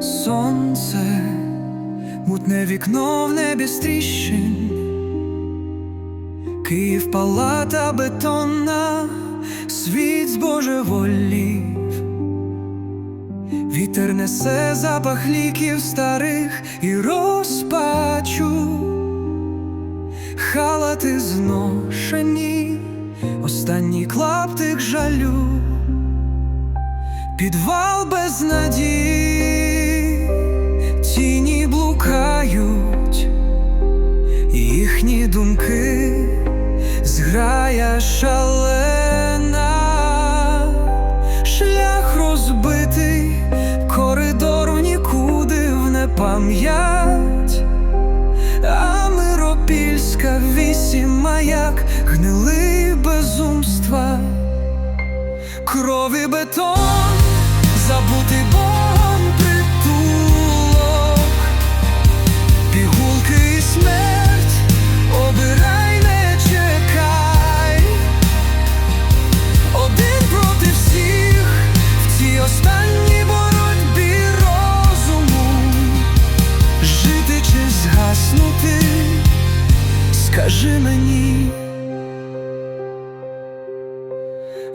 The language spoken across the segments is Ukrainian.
Сонце, мутне вікно в небі з тріщин. Київ палата бетонна, світ збожеволів Вітер несе запах ліків старих і розпачу. Халати зношені, останній клаптик жалю. Підвал без надій, тіні блукають, їхні думки зграя шалена, в непам'ять, а Миропільська вісім маяк, гнили безумства. Крові бетон, скажи мені.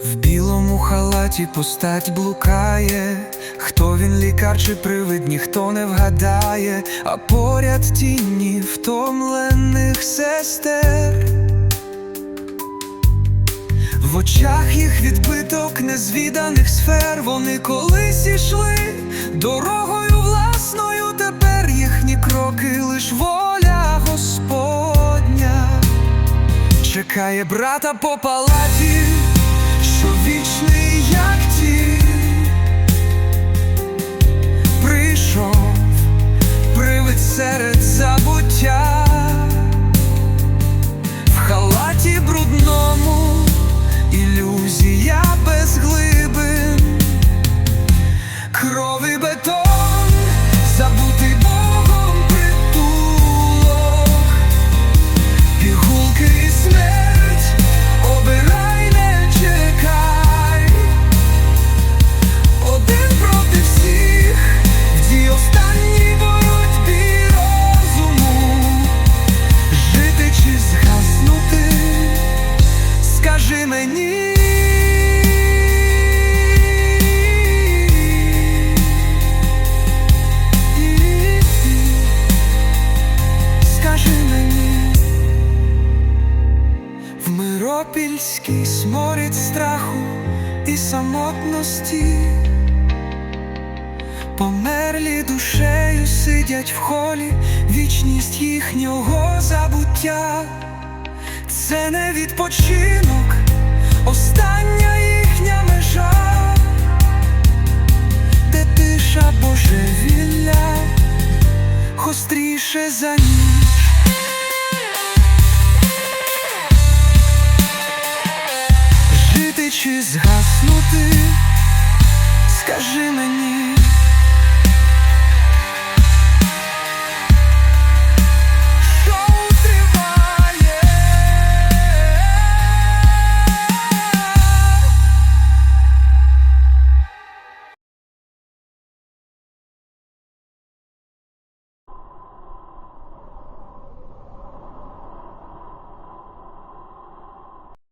В білому халаті постать блукає, хто він лікар чи привид, ніхто не вгадає, а поряд тіні втомлених сестер. В очах їх відбиток незвіданих сфер, вони колись ішли дорогою власною, тепер їхні кроки лиш воля чекає брата по палаті, Миропільський сморід страху і самотності, померлі душею сидять в холі, вічність їхнього забуття, це не відпочинок, остання їхня межа, де тиша божевілля, гостріше за ніч. Чи згаснути, скажи мені.